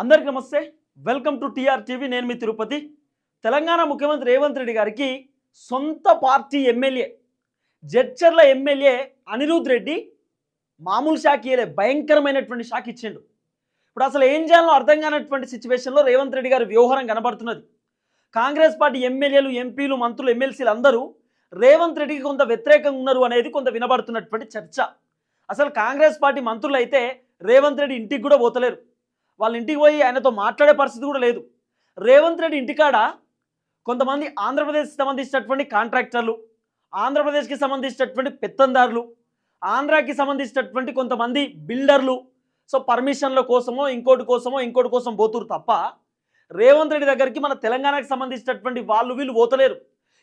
అందరికీ నమస్తే. Welcome to TR TV. నేను మీ తిరుపతి. తెలంగాణ ముఖ్యమంత్రి రేవంత్ రెడ్డి గారికి సొంత party MLA Jadcherla MLA Anirudh Reddy మామూలు షాక్ ఇయ్యలే భయంకరమైనటువంటి షాక్ ఇచ్చిండు. ఇప్పుడు అసలు ఏం చేయాలో అర్థం కానటువంటి సిచ్యువేషన్లో రేవంత్ రెడ్డి గారి వ్యవహారం కనబడుతున్నది. కాంగ్రెస్ పార్టీ ఎమ్మెల్యేలు ఎంపీలు మంత్రులు ఎమ్మెల్సీలు అందరూ రేవంత్ రెడ్డికి కొంత వ్యతిరేకంగా ఉన్నారు అనేది కొంత వినబడుతున్నటువంటి చర్చ. అసలు కాంగ్రెస్ పార్టీ మంత్రులు అయితే రేవంత్ రెడ్డి ఇంటికి కూడా పోతలేరు. వాళ్ళ ఇంటికి పోయి ఆయనతో మాట్లాడే పరిస్థితి కూడా లేదు. రేవంత్ రెడ్డి ఇంటికాడ కొంతమంది ఆంధ్రప్రదేశ్కి సంబంధించినటువంటి కాంట్రాక్టర్లు ఆంధ్రప్రదేశ్కి సంబంధించినటువంటి పెత్తందారులు ఆంధ్రాకి సంబంధించినటువంటి కొంతమంది బిల్డర్లు సో పర్మిషన్ల కోసమో ఇంకోటి కోసమో ఇంకోటి కోసం పోతురు తప్ప రేవంత్ రెడ్డి దగ్గరికి మన తెలంగాణకి సంబంధించినటువంటి వాళ్ళు వీళ్ళు పోతలేరు.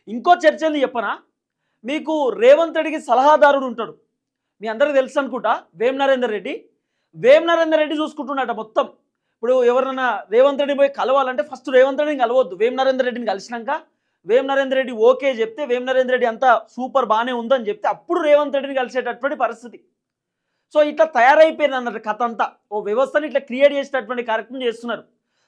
ఇంకో చర్చలు చెప్పనా? మీకు రేవంత్ రెడ్డికి సలహాదారుడు ఉంటాడు. మీ అందరికీ తెలుసు అనుకుంటా వేమ్ నరేందర్ రెడ్డి? వేమ్ నరేందర్ రెడ్డి చూసుకుంటున్నట మొత్తం. ఇప్పుడు ఎవరైనా రేవంత్ రెడ్డి పోయి కలవాలంటే ఫస్ట్ రేవంత్ రెడ్డిని కలవద్దు. వేం నరేందర్ రెడ్డిని కలిసినాక వేం నరేందర్ రెడ్డి ఓకే చెప్తే వేం నరేందర్ రెడ్డి అంతా సూపర్ బాగానే ఉందని చెప్తే అప్పుడు రేవంత్ రెడ్డిని కలిసేటటువంటి పరిస్థితి. సో ఇట్లా తయారైపోయింది అన్నట్టు కథ అంతా. ఓ వ్యవస్థని ఇట్లా క్రియేట్ చేసేటటువంటి కార్యక్రమం చేస్తున్నారు.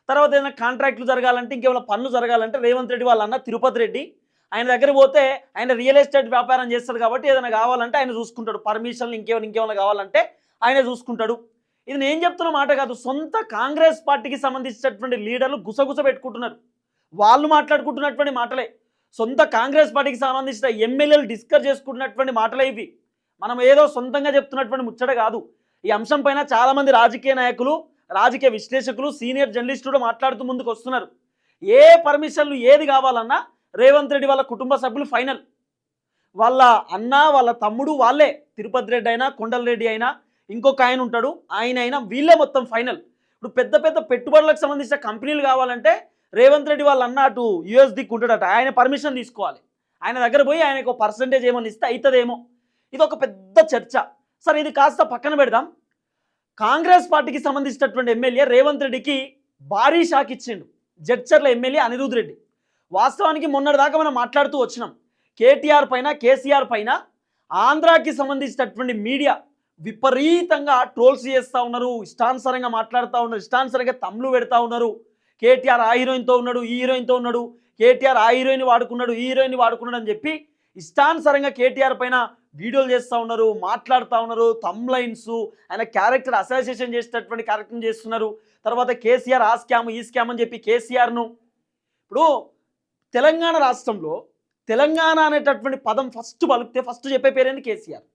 తర్వాత ఏదైనా కాంట్రాక్ట్లు జరగాలంటే ఇంకేమైనా పనులు జరగాలంటే రేవంత్ రెడ్డి వాళ్ళ అన్న తిరుపతి రెడ్డి ఆయన దగ్గర పోతే ఆయన రియల్ ఎస్టేట్ వ్యాపారం చేస్తాడు కాబట్టి ఏదైనా కావాలంటే ఆయన చూసుకుంటాడు. పర్మిషన్లు ఇంకేమైనా ఇంకేమైనా కావాలంటే ఆయన చూసుకుంటాడు. ఇది నేను చెప్తున్న మాట కాదు. సొంత కాంగ్రెస్ పార్టీకి సంబంధించినటువంటి లీడర్లు గుసగుస పెట్టుకుంటున్నారు. వాళ్ళు మాట్లాడుకుంటున్నటువంటి మాటలే. సొంత కాంగ్రెస్ పార్టీకి సంబంధించిన ఎమ్మెల్యేలు డిస్కస్ చేసుకుంటున్నటువంటి మాటలే ఇవి. మనం ఏదో సొంతంగా చెప్తున్నటువంటి ముచ్చట కాదు. ఈ అంశం పైన చాలామంది రాజకీయ నాయకులు రాజకీయ విశ్లేషకులు సీనియర్ జర్నలిస్టులు మాట్లాడుతూ ముందుకు వస్తున్నారు. ఏ పర్మిషన్లు ఏది కావాలన్నా రేవంత్ రెడ్డి వాళ్ళ కుటుంబ సభ్యులు ఫైనల్. వాళ్ళ అన్న వాళ్ళ తమ్ముడు వాళ్ళే. తిరుపతి రెడ్డి అయినా కొండలరెడ్డి అయినా ఇంకొక ఆయన ఉంటాడు. ఆయన అయినా వీళ్ళే మొత్తం ఫైనల్. ఇప్పుడు పెద్ద పెద్ద పెట్టుబడులకు సంబంధించిన కంపెనీలు కావాలంటే రేవంత్ రెడ్డి వాళ్ళు అన్న అటు యుఎస్ దిక్కు ఉంటాడట. ఆయన పర్మిషన్ తీసుకోవాలి. ఆయన దగ్గర పోయి ఆయనకు పర్సంటేజ్ ఏమని ఇస్తే అవుతుందేమో ఇది ఒక పెద్ద చర్చ. సరే ఇది కాస్త పక్కన పెడదాం. కాంగ్రెస్ పార్టీకి సంబంధించినటువంటి ఎమ్మెల్యే రేవంత్ రెడ్డికి భారీ షాక్ ఇచ్చిండు. జడ్చర్ల ఎమ్మెల్యే అనిరుద్ రెడ్డి. వాస్తవానికి మొన్నటిదాకా మనం మాట్లాడుతూ వచ్చినాం. కేటీఆర్ పైన కేసీఆర్ పైన ఆంధ్రాకి సంబంధించినటువంటి మీడియా విపరీతంగా ట్రోల్స్ చేస్తూ ఉన్నారు ఇష్టానుసరంగా మాట్లాడుతూ ఉన్నారు ఇష్టానుసరంగా తమ్ములు పెడతా ఉన్నారు. కేటీఆర్ ఆ హీరోయిన్తో ఉన్నాడు ఈ హీరోయిన్తో ఉన్నాడు కేటీఆర్ ఆ హీరోయిన్ వాడుకున్నాడు ఈ హీరోయిన్ వాడుకున్నాడు అని చెప్పి ఇష్టానుసరంగా కేటీఆర్ పైన వీడియోలు చేస్తూ ఉన్నారు మాట్లాడుతూ ఉన్నారు లైన్స్ ఆయన క్యారెక్టర్ అసోసియేషన్ చేసేటటువంటి కార్యక్రమం చేస్తున్నారు. తర్వాత కేసీఆర్ ఆ స్కామ్ ఈ స్కామ్ అని చెప్పి కేసీఆర్ను ఇప్పుడు తెలంగాణ రాష్ట్రంలో తెలంగాణ అనేటటువంటి పదం ఫస్ట్ పలికితే ఫస్ట్ చెప్పే పేరేంది కేసీఆర్.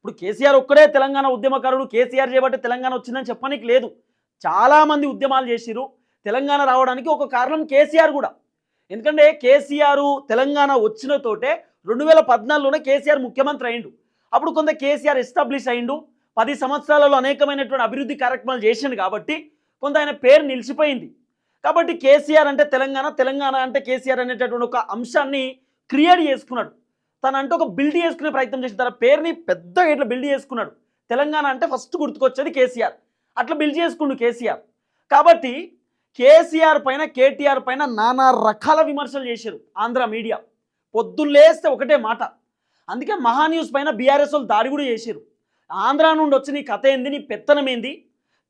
ఇప్పుడు కేసీఆర్ ఒక్కడే తెలంగాణ ఉద్యమకారుడు కేసీఆర్ చేయబట్టి తెలంగాణ వచ్చిందని చెప్పడానికి లేదు. చాలామంది ఉద్యమాలు చేసిరు తెలంగాణ రావడానికి ఒక కారణం కేసీఆర్ కూడా. ఎందుకంటే కేసీఆర్ తెలంగాణ వచ్చిన తోటే రెండు వేల పద్నాలుగులోనే కేసీఆర్ ముఖ్యమంత్రి అయిండు. అప్పుడు కొంత కేసీఆర్ ఎస్టాబ్లిష్ అయిండు. పది సంవత్సరాలలో అనేకమైనటువంటి అభివృద్ధి కార్యక్రమాలు చేసిండు కాబట్టి కొంత ఆయన పేరు నిలిచిపోయింది. కాబట్టి కేసీఆర్ అంటే తెలంగాణ తెలంగాణ అంటే కేసీఆర్ అనేటటువంటి ఒక అంశాన్ని క్రియేట్ చేసుకున్నాడు. తనంటూ ఒక బిల్డ్ చేసుకునే ప్రయత్నం చేసిన తన పేరుని పెద్దగా ఇట్లా బిల్డ్ చేసుకున్నాడు? తెలంగాణ అంటే ఫస్ట్ గుర్తుకొచ్చేది కేసీఆర్. అట్లా బిల్డ్ చేసుకుండు కేసీఆర్. కాబట్టి కేసీఆర్ పైన కేటీఆర్ పైన నానా రకాల విమర్శలు చేశారు ఆంధ్ర మీడియా. పొద్దున్నేస్తే ఒకటే మాట. అందుకే మహా న్యూస్ పైన బీఆర్ఎస్ వాళ్ళు దాడి కూడా చేశారు. ఆంధ్ర నుండి వచ్చి నీ కథ ఏంది? నీ పెత్తనం ఏంది?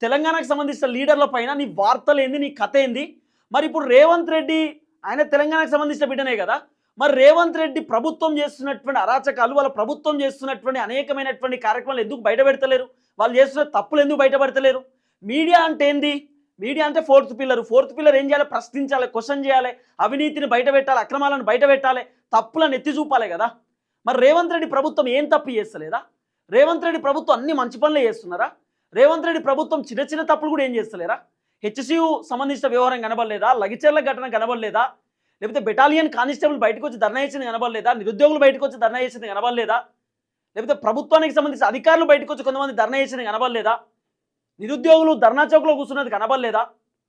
తెలంగాణకు సంబంధించిన లీడర్ల పైన నీ వార్తలు ఏంది? నీ కథ ఏంది? మరి ఇప్పుడు రేవంత్ రెడ్డి ఆయన తెలంగాణకు సంబంధించిన బిడ్డనే కదా. మరి రేవంత్ రెడ్డి ప్రభుత్వం చేస్తున్నటువంటి అరాచకాలు వాళ్ళ ప్రభుత్వం చేస్తున్నటువంటి అనేకమైనటువంటి కార్యక్రమాలు ఎందుకు బయట పెడతలేరు వాళ్ళు చేస్తున్న తప్పులు ఎందుకు బయటపెడతలేరు? మీడియా అంటే ఏంది? మీడియా అంటే ఫోర్త్ పిల్లర్. ఫోర్త్ పిల్లర్ ఏం చేయాలి? ప్రశ్నించాలి క్వశ్చన్ చేయాలి అవినీతిని బయట పెట్టాలి అక్రమాలను బయట పెట్టాలి తప్పులను ఎత్తి చూపాలి కదా. మరి రేవంత్ రెడ్డి ప్రభుత్వం ఏం తప్పు చేస్తలేదా? రేవంత్ రెడ్డి ప్రభుత్వం అన్ని మంచి పనులే చేస్తున్నారా? రేవంత్ రెడ్డి ప్రభుత్వం చిన్న చిన్న తప్పులు కూడా ఏం చేస్తలేరా? హెచ్సియు సంబంధించిన వ్యవహారం కనబడలేదా? లగిచెర్ల ఘటన కనబడలేదా? లేకపోతే బెటాలియన్ కానిస్టేబుల్ బయటకు వచ్చి ధర్నా చేసింది కనబడలేదా? నిరుద్యోగులు బయటకు వచ్చి ధర్నా చేసింది కనబడలేదా? లేకపోతే ప్రభుత్వానికి సంబంధించిన అధికారులు బయటకు వచ్చి కొంతమంది ధర్నా చేసింది కనబడలేదా? నిరుద్యోగులు ధర్నా చౌక్లో కూర్చున్నది కనబడలేదా?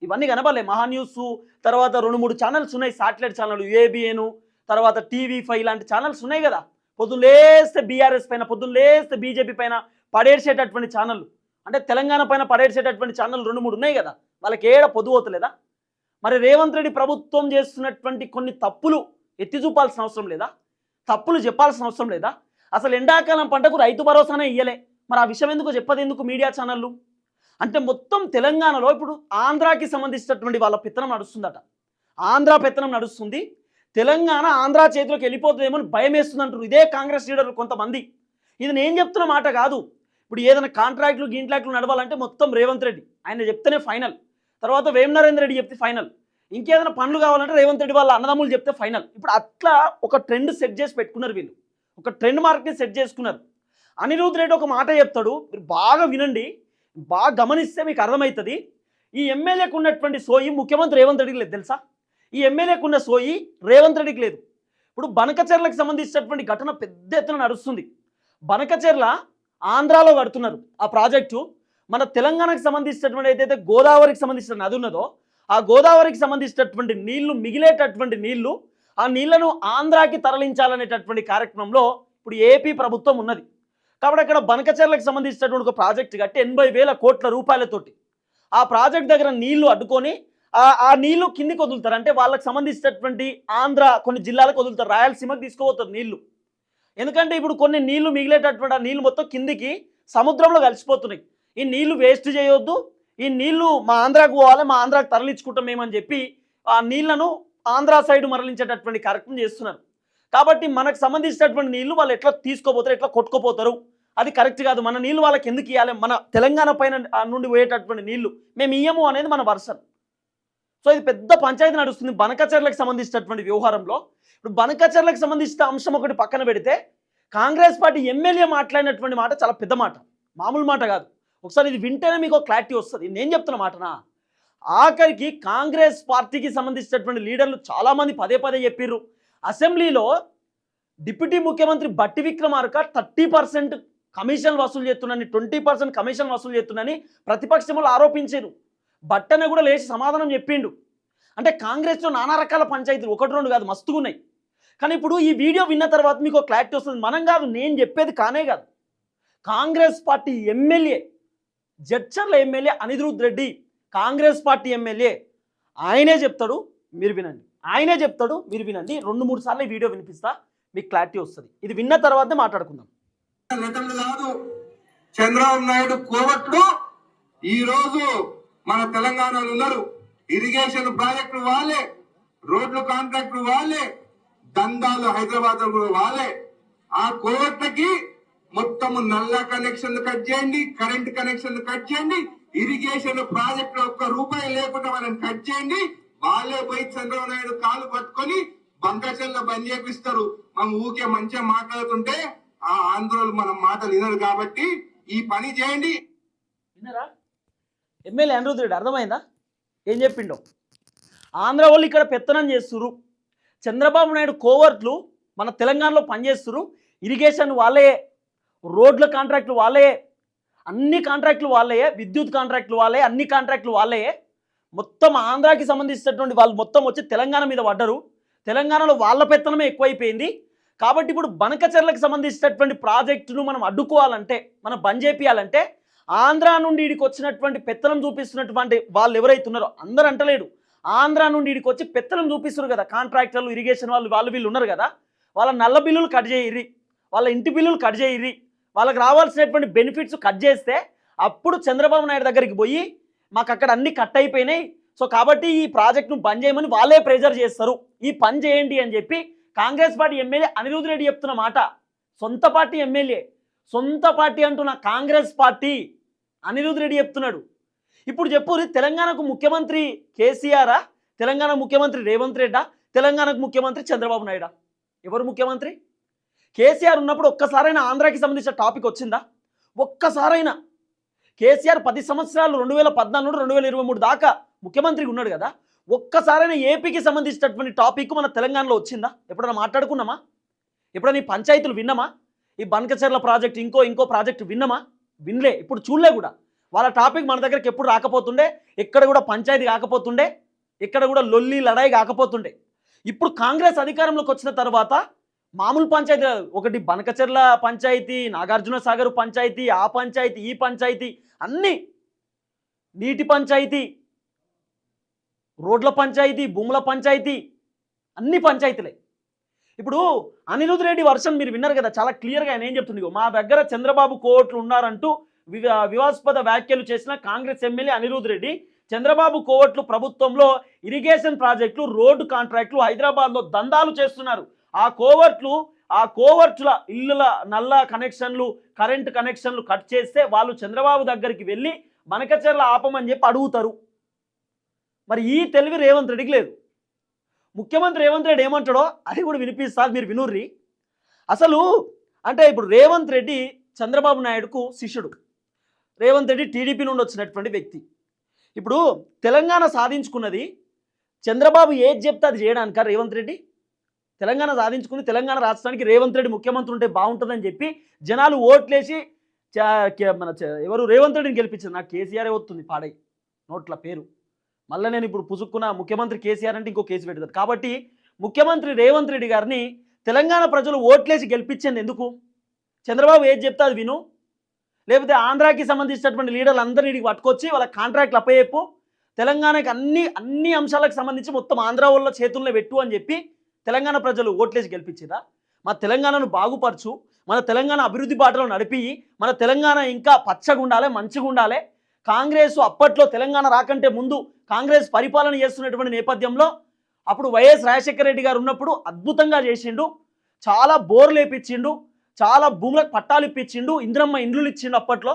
ఇవన్నీ కనబడలే. మహా న్యూస్ తర్వాత రెండు మూడు ఛానల్స్ ఉన్నాయి. సాటిలైట్ ఛానల్ ఏబిఎన్ తర్వాత టీవీ ఫైవ్ లాంటి ఛానల్స్ ఉన్నాయి కదా. పొద్దున్న లేస్తే బీఆర్ఎస్ పైన పొద్దున్న లేస్తే బీజేపీ పైన పడేసేటటువంటి ఛానళ్ళు అంటే తెలంగాణ పైన పడేసేటటువంటి ఛానల్ రెండు మూడు ఉన్నాయి కదా. వాళ్ళకి ఏడ పొద్దుపోతలేదా మరి రేవంత్ రెడ్డి ప్రభుత్వం చేస్తున్నటువంటి కొన్ని తప్పులు ఎత్తి చూపాల్సిన అవసరం లేదా? తప్పులు చెప్పాల్సిన అవసరం లేదా? అసలు ఎండాకాలం పంటకు రైతు భరోసానే ఇయ్యలే. మరి ఆ విషయం ఎందుకు చెప్పదు ఎందుకు మీడియా ఛానళ్ళు? అంటే మొత్తం తెలంగాణలో ఇప్పుడు ఆంధ్రాకి సంబంధించినటువంటి వాళ్ళ పెత్తనం నడుస్తుందట. ఆంధ్ర పెత్తనం నడుస్తుంది. తెలంగాణ ఆంధ్ర చేతిలోకి వెళ్ళిపోతుందేమో అని భయం వేస్తుంది అంటారు ఇదే కాంగ్రెస్ లీడర్లు కొంతమంది. ఇది నేను చెప్తున్న మాట కాదు. ఇప్పుడు ఏదైనా కాంట్రాక్ట్లు గింట్రాక్ట్లు నడవాలంటే మొత్తం రేవంత్ రెడ్డి. ఆయన చెప్తేనే ఫైనల్. తర్వాత వేమ నరేంద్ర రెడ్డి చెప్తే ఫైనల్. ఇంకేదైనా పనులు కావాలంటే రేవంత్ రెడ్డి వాళ్ళ అన్నదమ్ములు చెప్తే ఫైనల్. ఇప్పుడు అట్లా ఒక ట్రెండ్ సెట్ చేసి పెట్టుకున్నారు వీళ్ళు. ఒక ట్రెండ్ మార్క్ని సెట్ చేసుకున్నారు. అనిరుద్ రెడ్డి ఒక మాట చెప్తాడు మీరు బాగా వినండి బాగా గమనిస్తే మీకు అర్థమవుతుంది. ఈ ఎమ్మెల్యేకు ఉన్నటువంటి సోయి ముఖ్యమంత్రి రేవంత్ రెడ్డికి లేదు తెలుసా? ఈ ఎమ్మెల్యేకు ఉన్న సోయి రేవంత్ రెడ్డికి లేదు. ఇప్పుడు బనకచెర్లకు సంబంధించినటువంటి ఘటన పెద్ద ఎత్తున నడుస్తుంది. బనకచెర్ల ఆంధ్రాలో కడుతున్నారు ఆ ప్రాజెక్టు. మన తెలంగాణకు సంబంధించినటువంటి ఏదైతే గోదావరికి సంబంధించిన నది ఉన్నదో ఆ గోదావరికి సంబంధించినటువంటి నీళ్ళు మిగిలేటటువంటి నీళ్ళు ఆ నీళ్ళను ఆంధ్రాకి తరలించాలనేటటువంటి కార్యక్రమంలో ఇప్పుడు ఏపీ ప్రభుత్వం ఉన్నది. కాబట్టి అక్కడ బనకచర్లకు సంబంధించినటువంటి ఒక ప్రాజెక్ట్ కట్టి ఎనభై వేల కోట్ల రూపాయలతోటి ఆ ప్రాజెక్ట్ దగ్గర నీళ్ళు అడ్డుకొని ఆ ఆ నీళ్ళు కిందికి వదులుతారు. అంటే వాళ్ళకి సంబంధించినటువంటి ఆంధ్ర కొన్ని జిల్లాలకు వదులుతారు. రాయలసీమకు తీసుకుపోతారు నీళ్ళు. ఎందుకంటే ఇప్పుడు కొన్ని నీళ్ళు మిగిలేటటువంటి ఆ నీళ్ళు మొత్తం కిందికి సముద్రంలో కలిసిపోతున్నాయి. ఈ నీళ్ళు వేస్ట్ చేయొద్దు. ఈ నీళ్ళు మా ఆంధ్రాకు పోవాలి మా ఆంధ్రాకు తరలించుకుంటాం మేమని చెప్పి ఆ నీళ్ళను ఆంధ్ర సైడ్ మరలించేటటువంటి కార్యక్రమం చేస్తున్నారు. కాబట్టి మనకు సంబంధించినటువంటి నీళ్ళు వాళ్ళు ఎట్లా తీసుకోపోతారు ఎట్లా కొట్టుకోపోతారు అది కరెక్ట్ కాదు. మన నీళ్ళు వాళ్ళకి ఎందుకు ఇవ్వాలి మన తెలంగాణ పైన నుండి పోయేటటువంటి నీళ్ళు మేము ఇయ్యము అనేది మన వర్షన్ సో ఇది పెద్ద పంచాయతీ నడుస్తుంది. బనకచర్లకు సంబంధించినటువంటి వ్యవహారంలో. ఇప్పుడు బనకచర్లకు సంబంధించిన అంశం ఒకటి పక్కన పెడితే కాంగ్రెస్ పార్టీ ఎమ్మెల్యే మాట్లాడినటువంటి మాట చాలా పెద్ద మాట. మామూలు మాట కాదు. ఒకసారి ఇది వింటేనే మీకు క్లారిటీ వస్తుంది. నేను చెప్తున్న మాటనా? ఆఖరికి కాంగ్రెస్ పార్టీకి సంబంధించినటువంటి లీడర్లు చాలామంది పదే పదే చెప్పిర్రు. అసెంబ్లీలో డిప్యూటీ ముఖ్యమంత్రి బట్టి విక్రమార్క థర్టీ పర్సెంట్ కమిషన్ వసూలు చేస్తున్నాని ట్వంటీ పర్సెంట్ కమిషన్ వసూలు చేస్తున్నాని ప్రతిపక్షంలో ఆరోపించారు బట్టన కూడా లేచి సమాధానం చెప్పిండు. అంటే కాంగ్రెస్లో నానా రకాల పంచాయతీలు ఒకటి రెండు కాదు మస్తుగా ఉన్నాయి. కానీ ఇప్పుడు ఈ వీడియో విన్న తర్వాత మీకు ఒక క్లారిటీ వస్తుంది. మనం కాదు నేను చెప్పేది కానే కాదు. Congress party MLA Jadcherla MLA Anirudh Reddy Congress party MLA. ఆయనే చెప్తాడు మీరు వినండి. ఆయనే చెప్తాడు మీరు వినండి. రెండు మూడు సార్లు వీడియో వినిపిస్తా మీకు క్లారిటీ వస్తుంది. ఇది విన్న తర్వాతే మాట్లాడుకుందాం. చంద్రబాబు నాయుడు కోవట్లు ఈ రోజు మన తెలంగాణలో ఉన్నారు. ఇరిగేషన్ ప్రాజెక్టులు వాళ్ళే రోడ్లు కాంట్రాక్టులు వాళ్ళే దందాలు హైదరాబాద్ కూడా వాళ్ళే. ఆ కోవట్లకి మొత్తం నల్ల కనెక్షన్ కట్ చేయండి కరెంట్ కనెక్షన్ కట్ చేయండి ఇరిగేషన్ ప్రాజెక్ట్ ఒక్క రూపాయి లేకుండా వాళ్ళని కట్ చేయండి వాళ్ళే పోయి చంద్రబాబు నాయుడు కాలు పట్టుకొని బంకచెల్ల బంద్ చేపిస్తారు. మనం ఊకే మంచిగా మాట్లాడుతుంటే ఆ ఆంధ్రోలు మనం మాటలు వినరు కాబట్టి ఈ పని చేయండి. విన్నారా ఎమ్మెల్యే అనిరుద్ అర్థమైందా? ఏం చెప్పిండో? ఆంధ్ర వాళ్ళు ఇక్కడ పెత్తనం చేస్తురు చంద్రబాబు నాయుడు కోవర్ట్లు మన తెలంగాణలో పనిచేస్తురు ఇరిగేషన్ వాళ్ళే రోడ్ల కాంట్రాక్టులు వాళ్ళే అన్ని కాంట్రాక్టులు వాళ్ళే విద్యుత్ కాంట్రాక్టులు వాళ్ళే అన్ని కాంట్రాక్టులు వాళ్ళే మొత్తం ఆంధ్రాకి సంబంధించినటువంటి వాళ్ళు మొత్తం వచ్చి తెలంగాణ మీద పడ్డరు. తెలంగాణలో వాళ్ళ పెత్తనమే ఎక్కువైపోయింది. కాబట్టి ఇప్పుడు బనకచర్లకు సంబంధించినటువంటి ప్రాజెక్టును మనం అడ్డుకోవాలంటే మనం బంద్ చేపియాలంటే ఆంధ్ర నుండి ఇడికి వచ్చినటువంటి పెత్తనం చూపిస్తున్నటువంటి వాళ్ళు ఎవరైతే ఉన్నారో అందరూ అంటలేడు ఆంధ్ర నుండి ఇడికి వచ్చి పెత్తనం చూపిస్తున్నారు కదా కాంట్రాక్టర్లు ఇరిగేషన్ వాళ్ళు వాళ్ళు వీళ్ళు ఉన్నారు కదా వాళ్ళ నల్ల బిల్లులు కట్ చేయర్రి వాళ్ళ ఇంటి బిల్లులు కట్ చేయర్రి. వాళ్ళకి రావాల్సినటువంటి బెనిఫిట్స్ కట్ చేస్తే అప్పుడు చంద్రబాబు నాయుడు దగ్గరికి పోయి మాకు అక్కడ అన్ని కట్ అయిపోయినాయి. సో కాబట్టి ఈ ప్రాజెక్ట్ను బంద్ చేయమని వాళ్ళే ప్రెజర్ చేస్తారు. ఈ పని చేయండి అని చెప్పి కాంగ్రెస్ పార్టీ ఎమ్మెల్యే అనిరుద్ రెడ్డి చెప్తున్న మాట. సొంత పార్టీ ఎమ్మెల్యే సొంత పార్టీ అంటున్న కాంగ్రెస్ పార్టీ అనిరుద్ రెడ్డి చెప్తున్నాడు. ఇప్పుడు చెప్పు తెలంగాణకు ముఖ్యమంత్రి కేసీఆరా? తెలంగాణ ముఖ్యమంత్రి రేవంత్ రెడ్డా? తెలంగాణకు ముఖ్యమంత్రి చంద్రబాబు నాయుడా? ఎవరు ముఖ్యమంత్రి? కేసీఆర్ ఉన్నప్పుడు ఒక్కసారైనా ఆంధ్రాకి సంబంధించిన టాపిక్ వచ్చిందా? ఒక్కసారైనా. కేసీఆర్ పది సంవత్సరాలు రెండు వేల పద్నాలుగు రెండు వేల ఇరవై మూడు దాకా ముఖ్యమంత్రిగా ఉన్నాడు కదా? ఒక్కసారైనా ఏపీకి సంబంధించినటువంటి టాపిక్ మన తెలంగాణలో వచ్చిందా? ఎప్పుడైనా మాట్లాడుకున్నామా? ఎప్పుడైనా ఈ పంచాయతీలు విన్నామా? ఈ బన్కచర్ల ప్రాజెక్ట్ ఇంకో ఇంకో ప్రాజెక్ట్ విన్నామా? వినలే. ఇప్పుడు చూడలే కూడా. వాళ్ళ టాపిక్ మన దగ్గరికి ఎప్పుడు రాకపోతుండే? ఎక్కడ కూడా పంచాయతీ కాకపోతుండే? ఎక్కడ కూడా లొల్లి లడాయి కాకపోతుండే? ఇప్పుడు కాంగ్రెస్ అధికారంలోకి వచ్చిన తర్వాత మామూలు పంచాయతీ కాదు. ఒకటి బనకచెర్ల పంచాయతీ నాగార్జున సాగర్ పంచాయతీ ఆ పంచాయతీ ఈ పంచాయతీ అన్నీ నీటి పంచాయతీ రోడ్ల పంచాయతీ భూముల పంచాయతీ అన్ని పంచాయతీలే. ఇప్పుడు అనిరుద్ రెడ్డి వర్షన్ మీరు విన్నారు కదా చాలా క్లియర్గా ఆయన ఏం చెప్తుంది మా దగ్గర చంద్రబాబు కోట్లు ఉన్నారంటూ వివా- వివాదాస్పద వ్యాఖ్యలు చేసిన కాంగ్రెస్ ఎమ్మెల్యే అనిరుద్ రెడ్డి చంద్రబాబు కోవట్లు ప్రభుత్వంలో ఇరిగేషన్ ప్రాజెక్టులు రోడ్డు కాంట్రాక్టులు హైదరాబాద్లో దందాలు చేస్తున్నారు. ఆ కోవర్ట్లు ఆ కోవర్ట్ల ఇల్లుల నల్ల కనెక్షన్లు కరెంట్ కనెక్షన్లు కట్ చేస్తే వాళ్ళు చంద్రబాబు దగ్గరికి వెళ్ళి మనకచర్ల ఆపమని చెప్పి అడుగుతారు. మరి ఈ తెలివి రేవంత్ రెడ్డికి లేదు. ముఖ్యమంత్రి రేవంత్ రెడ్డి ఏమంటాడో అది కూడా వినిపిస్తారు మీరు వినుర్రి. అసలు అంటే ఇప్పుడు రేవంత్ రెడ్డి చంద్రబాబు నాయుడుకు శిష్యుడు. రేవంత్ రెడ్డి టీడీపీ నుండి వచ్చినటువంటి వ్యక్తి. ఇప్పుడు తెలంగాణ సాధించుకున్నది చంద్రబాబు ఏది చెప్తే అది చేయడానిక రేవంత్ రెడ్డి? తెలంగాణ సాధించుకుని తెలంగాణ రాష్ట్రానికి రేవంత్ రెడ్డి ముఖ్యమంత్రి ఉంటే బాగుంటుందని చెప్పి జనాలు ఓట్లేసి కే- మన ఎవరు రేవంత్ రెడ్డిని గెలిపించారు. నాకు కేసీఆరే వస్తుంది పాడై. నోట్ల పేరు. మళ్ళీ నేను ఇప్పుడు పుసుక్కున్న ముఖ్యమంత్రి కేసీఆర్ అంటే ఇంకో కేసు పెడతారు. కాబట్టి ముఖ్యమంత్రి రేవంత్ రెడ్డి గారిని తెలంగాణ ప్రజలు ఓట్లేసి గెలిపించింది ఎందుకు? చంద్రబాబు ఏది చెప్తే అది విను. లేకపోతే ఆంధ్రాకి సంబంధించినటువంటి లీడర్లు అందరినీ పట్టుకొచ్చి వాళ్ళ కాంట్రాక్ట్లు అప్పయ్యప్పు తెలంగాణకి అన్ని అన్ని అంశాలకు సంబంధించి మొత్తం ఆంధ్ర వాళ్ళ చేతుల్లో పెట్టు అని చెప్పి తెలంగాణ ప్రజలు ఓట్లేసి గెలిపించిరా? మా తెలంగాణను బాగుపరచు మన తెలంగాణ అభివృద్ధి బాటలో నడిపి మన తెలంగాణ ఇంకా పచ్చగా ఉండాలి మంచిగా ఉండాలి. కాంగ్రెస్ అప్పట్లో తెలంగాణ రాకంటే ముందు కాంగ్రెస్ పరిపాలన చేస్తున్నటువంటి నేపథ్యంలో అప్పుడు వైఎస్ రాజశేఖర రెడ్డి గారు ఉన్నప్పుడు అద్భుతంగా చేసిండు. చాలా బోర్లు వేపించిండు చాలా భూములకు పట్టాలు ఇప్పించిండు ఇంద్రమ్మ ఇండ్లు ఇచ్చిండు అప్పట్లో.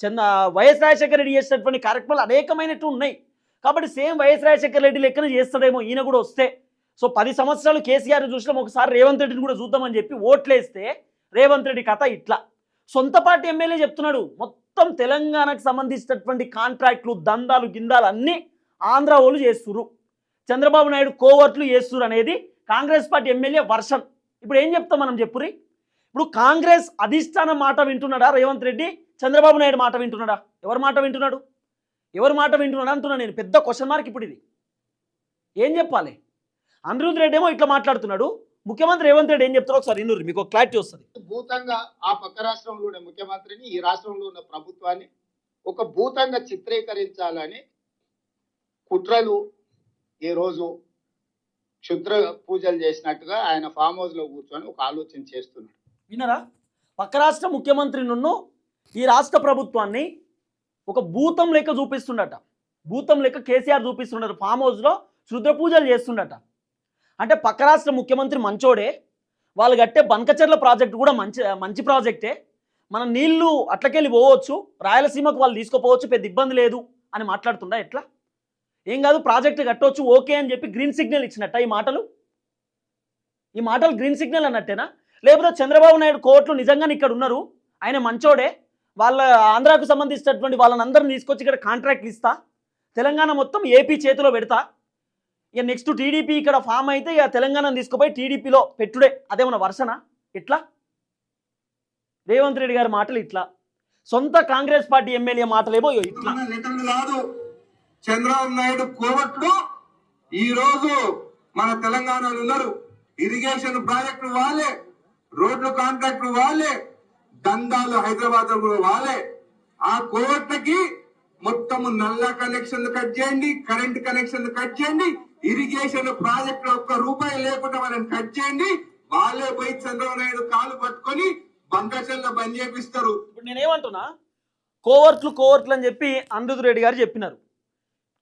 చంద వైఎస్ రాజశేఖర రెడ్డి చేసినటువంటి కార్యక్రమాలు అనేకమైనట్టు ఉన్నాయి. కాబట్టి సేమ్ వైఎస్ రాజశేఖర రెడ్డి లెక్కన చేస్తాడేమో ఈయన కూడా వస్తే. సో పది సంవత్సరాలు కేసీఆర్ చూసినాం ఒకసారి రేవంత్ రెడ్డిని కూడా చూద్దామని చెప్పి ఓట్లేస్తే రేవంత్ రెడ్డి కథ ఇట్లా. సొంత పార్టీ ఎమ్మెల్యే చెప్తున్నాడు మొత్తం తెలంగాణకు సంబంధించినటువంటి కాంట్రాక్ట్లు దందాలు గిందాలు అన్నీ ఆంధ్ర వాళ్ళు చేస్తున్నారు చంద్రబాబు నాయుడు కోవర్ట్లు చేస్తున్నారు అనేది కాంగ్రెస్ పార్టీ ఎమ్మెల్యే వర్షన్ ఇప్పుడు ఏం చెప్తాం మనం చెప్పురి? ఇప్పుడు కాంగ్రెస్ అధిష్టానం మాట వింటున్నాడా రేవంత్ రెడ్డి? చంద్రబాబు నాయుడు మాట వింటున్నాడా? ఎవరి మాట వింటున్నాడు? ఎవరి మాట వింటున్నాడు అంటున్నా నేను. పెద్ద క్వశ్చన్ మార్క్ ఇప్పుడు ఇది. ఏం చెప్పాలి? అనిరుద్ రెడ్డి ఏమో ఇట్లా మాట్లాడుతున్నాడు. ముఖ్యమంత్రి రేవంత్ రెడ్డి ఏం చెప్తారో ఒకసారి ఇన్నూరు మీకు ఒక క్లారిటీ వస్తుంది. భూతంగా ఆ పక్క రాష్ట్రంలో ఉన్న ముఖ్యమంత్రిని ఈ రాష్ట్రంలో ఉన్న ప్రభుత్వాన్ని ఒక భూతంగా చిత్రీకరించాలని కుట్రలు ఈ రోజు క్షుద్ర పూజలు చేసినట్టుగా ఆయన ఫామ్ హౌస్లో కూర్చొని ఒక ఆలోచన చేస్తున్నాడు. వినరా? పక్క రాష్ట్ర ముఖ్యమంత్రి నుండి ఈ రాష్ట్ర ప్రభుత్వాన్ని ఒక భూతం లెక్క చూపిస్తుండట. భూతం లెక్క కేసీఆర్ చూపిస్తుండట ఫామ్ హౌస్లో శుద్ర పూజలు చేస్తుండట. అంటే పక్క రాష్ట్ర ముఖ్యమంత్రి మంచోడే వాళ్ళు కట్టే బనకచెర్ల ప్రాజెక్ట్ కూడా మంచి మంచి ప్రాజెక్టే. మన నీళ్ళు అట్లకెళ్ళి పోవచ్చు రాయలసీమకు వాళ్ళు తీసుకుపోవచ్చు పెద్ద ఇబ్బంది లేదు అని మాట్లాడుతుండా ఎట్లా? ఏం కాదు ప్రాజెక్ట్ కట్టవచ్చు ఓకే అని చెప్పి గ్రీన్ సిగ్నల్ ఇచ్చినట్ట ఈ మాటలు? ఈ మాటలు గ్రీన్ సిగ్నల్ అన్నట్టేనా? లేకపోతే చంద్రబాబు నాయుడు కోర్టులు నిజంగానే ఇక్కడ ఉన్నారు ఆయన మంచోడే వాళ్ళ ఆంధ్రాకు సంబంధించినటువంటి వాళ్ళని అందరిని తీసుకొచ్చి ఇక్కడ కాంట్రాక్ట్లు ఇస్తా తెలంగాణ మొత్తం ఏపీ చేతిలో పెడతా ఇక నెక్స్ట్ టీడీపీ ఇక్కడ ఫామ్ అయితే ఇక తెలంగాణను తీసుకుపోయి టీడీపీలో పెట్టుడే. అదేమన్నా వర్షన ఇట్లా? రేవంత్ రెడ్డి గారి మాటలు ఇట్లా. సొంత కాంగ్రెస్ పార్టీ ఎమ్మెల్యే మాటలేమో ఇట్లా. కాదు. చంద్రబాబు నాయుడు కోవట్లు ఈ రోజు మన తెలంగాణలో ఉన్నారు. ఇరిగేషన్ ప్రాజెక్టులు వాళ్ళే రోడ్లు కాంట్రాక్టులు వాళ్ళే దందాలు హైదరాబాద్లో వాళ్ళే. ఆ కోవట్లకి మొత్తం నల్ల కనెక్షన్ కట్ చేయండి కరెంట్ కనెక్షన్ కట్ చేయండి ఇరిగేషన్ ప్రాజెక్ట్ ఒక్క రూపాయి లేకుండా వాళ్ళని కట్ చేయండి. వాళ్ళే పోయి చంద్రబాబు నాయుడు కాలు పట్టుకొని బంకచెల్ల బంద్ చేపిస్తారు. ఇప్పుడు నేనేమంటున్నా? కోవర్ట్లు కోవర్ట్లు అని చెప్పి అనిరుద్ రెడ్డి గారు చెప్పినారు.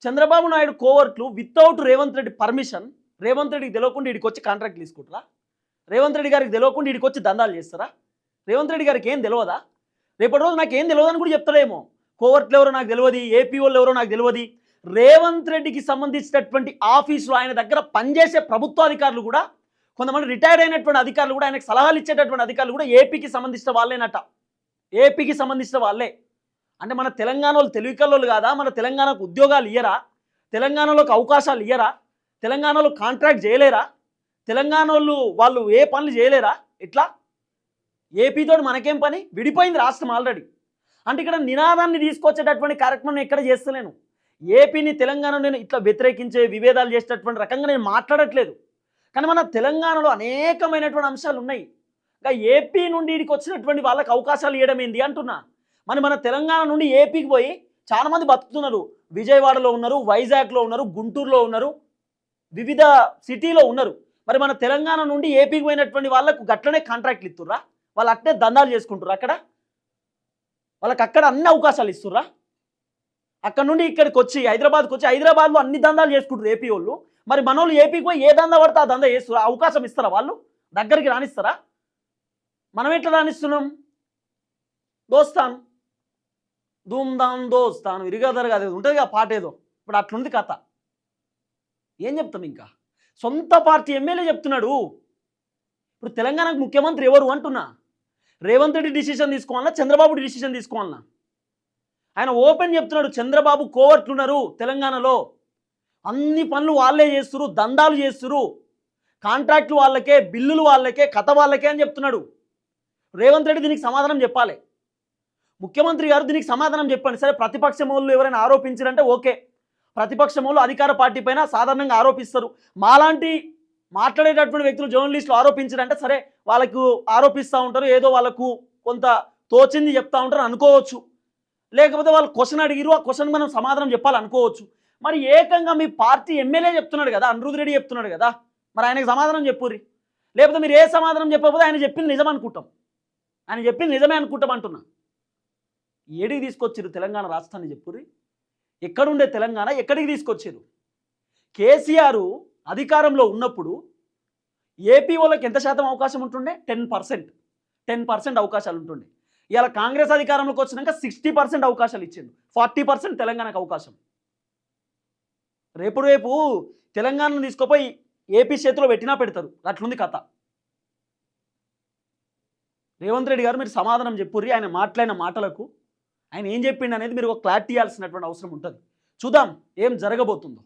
చంద్రబాబు నాయుడు కోవర్ట్లు వితౌట్ రేవంత్ రెడ్డి పర్మిషన్ రేవంత్ రెడ్డికి తెలియకుండా ఇడికి వచ్చి కాంట్రాక్ట్ తీసుకుంటారా? రేవంత్ రెడ్డి గారికి తెలియకుండా ఇడికి వచ్చి దందాలు చేస్తారా? రేవంత్ రెడ్డి గారికి ఏం తెలియదా రేపటి రోజు నాకు ఏం తెలియదు అని కూడా చెప్తాడేమో కోవర్ట్లు ఎవరో నాకు తెలియదు ఏపీ వాళ్ళు ఎవరో నాకు తెలియదు రేవంత్ రెడ్డికి సంబంధించినటువంటి ఆఫీసులో ఆయన దగ్గర పనిచేసే ప్రభుత్వ అధికారులు కూడా కొంతమంది రిటైర్డ్ అయినటువంటి అధికారులు కూడా ఆయనకు సలహాలు ఇచ్చేటటువంటి అధికారులు కూడా ఏపీకి సంబంధించిన వాళ్ళేనట. ఏపీకి సంబంధించిన వాళ్ళే. అంటే మన తెలంగాణ వాళ్ళు తెలివికల్లోళ్ళు కాదా? మన తెలంగాణకు ఉద్యోగాలు ఇయ్యరా? తెలంగాణలోకి అవకాశాలు ఇయ్యరా? తెలంగాణలో కాంట్రాక్ట్ చేయలేరా? తెలంగాణ వాళ్ళు వాళ్ళు ఏ పనులు చేయలేరా? ఇట్లా ఏపీతో మనకేం పని? విడిపోయింది రాష్ట్రం ఆల్రెడీ. అంటే ఇక్కడ నినాదాన్ని తీసుకొచ్చేటటువంటి కార్యక్రమం ఎక్కడ చేస్తలేను. ఏపీని తెలంగాణ నేను ఇట్లా వ్యతిరేకించే విభేదాలు చేసేటటువంటి రకంగా నేను మాట్లాడట్లేదు. కానీ మన తెలంగాణలో అనేకమైనటువంటి అంశాలు ఉన్నాయి. ఇంకా ఏపీ నుండి ఇక్కడికి వచ్చినటువంటి వాళ్ళకి అవకాశాలు ఇవ్వడం ఏంది అంటున్నా? మరి మన తెలంగాణ నుండి ఏపీకి పోయి చాలామంది బతుకుతున్నారు. విజయవాడలో ఉన్నారు వైజాగ్లో ఉన్నారు గుంటూరులో ఉన్నారు వివిధ సిటీలో ఉన్నారు. మరి మన తెలంగాణ నుండి ఏపీకి పోయినటువంటి వాళ్ళకు గట్లనే కాంట్రాక్ట్లు ఇస్తుర్రా? వాళ్ళు అట్నే దందాలు చేసుకుంటారు అక్కడ? వాళ్ళకి అక్కడ అన్ని అవకాశాలు ఇస్తుర్రా? అక్కడ నుండి ఇక్కడికి వచ్చి హైదరాబాద్కి వచ్చి హైదరాబాద్లో అన్ని దందాలు చేసుకుంటారు ఏపీ వాళ్ళు. మరి మనోళ్ళు ఏపీకి పోయి ఏ దందా పడితే ఆ దందా చేస్తారు? అవకాశం ఇస్తారా వాళ్ళు? దగ్గరికి రాణిస్తారా మనం ఎట్లా రాణిస్తున్నాం దోస్తాను. ధూమ్ధామ్ దోస్తాను. ఇరుగదరు కదా ఉంటుంది కదా పాట ఏదో. ఇప్పుడు అట్లుంది కథ. ఏం చెప్తాం ఇంకా? సొంత పార్టీ ఎమ్మెల్యే చెప్తున్నాడు. ఇప్పుడు తెలంగాణకు ముఖ్యమంత్రి ఎవరు అంటున్నా? రేవంత్ రెడ్డి డిసిషన్ తీసుకోవాలన్నా చంద్రబాబు డిసిషన్ తీసుకోవాలన్నా? ఆయన ఓపెన్ చెప్తున్నాడు చంద్రబాబు కోవర్ట్లున్నారు తెలంగాణలో. అన్ని పనులు వాళ్ళే చేస్తురు దందాలు చేస్తురు. కాంట్రాక్ట్లు వాళ్ళకే బిల్లులు వాళ్ళకే కథ వాళ్ళకే అని చెప్తున్నాడు. రేవంత్ రెడ్డి దీనికి సమాధానం చెప్పాలి. ముఖ్యమంత్రి గారు దీనికి సమాధానం చెప్పండి. సరే ప్రతిపక్షం వాళ్ళు ఎవరైనా ఆరోపించారంటే ఓకే. ప్రతిపక్షం వాళ్ళు అధికార పార్టీ పైన సాధారణంగా ఆరోపిస్తారు. మాలాంటి మాట్లాడేటటువంటి వ్యక్తులు జర్నలిస్టులు ఆరోపించారంటే సరే వాళ్ళకు ఆరోపిస్తూ ఉంటారు ఏదో వాళ్ళకు కొంత తోచింది చెప్తూ ఉంటారు అనుకోవచ్చు. లేకపోతే వాళ్ళు క్వశ్చన్ అడిగిరు ఆ క్వశ్చన్ మనం సమాధానం చెప్పాలనుకోవచ్చు. మరి ఏకంగా మీ పార్టీ ఎమ్మెల్యే చెప్తున్నాడు కదా అనిరుద్ రెడ్డి చెప్తున్నాడు కదా మరి ఆయనకు సమాధానం చెప్పుర్రి. లేకపోతే మీరు ఏ సమాధానం చెప్పకపోతే ఆయన చెప్పింది నిజం అనుకుంటాం. ఆయన చెప్పింది నిజమే అనుకుంటాం అంటున్నా. ఏడికి తీసుకొచ్చారు తెలంగాణ రాష్ట్రాన్ని చెప్పుర్రి? ఎక్కడుండే తెలంగాణ? ఎక్కడికి తీసుకొచ్చారు కేసీఆర్ అధికారంలో ఉన్నప్పుడు ఏపీ వాళ్ళకి ఎంత శాతం అవకాశం ఉంటుండే? Ten percent. టెన్ పర్సెంట్ అవకాశాలు ఉంటుండే. ఇవాళ కాంగ్రెస్ అధికారంలోకి వచ్చినాక సిక్స్టీ పర్సెంట్ అవకాశాలు ఇచ్చిండు. ఫార్టీ పర్సెంట్ తెలంగాణకు అవకాశం. రేపు రేపు తెలంగాణను తీసుకుపోయి ఏపీ చేతిలో పెట్టినా పెడతారు. అట్లుంది కథ. రేవంత్ రెడ్డి గారు మీరు సమాధానం చెప్పుర్రి. ఆయన మాట్లాడిన మాటలకు ఆయన ఏం చెప్పిండు అనేది మీరు ఒక క్లారిటీ ఇవ్వాల్సినటువంటి అవసరం ఉంటుంది. చూద్దాం ఏం జరగబోతుందో.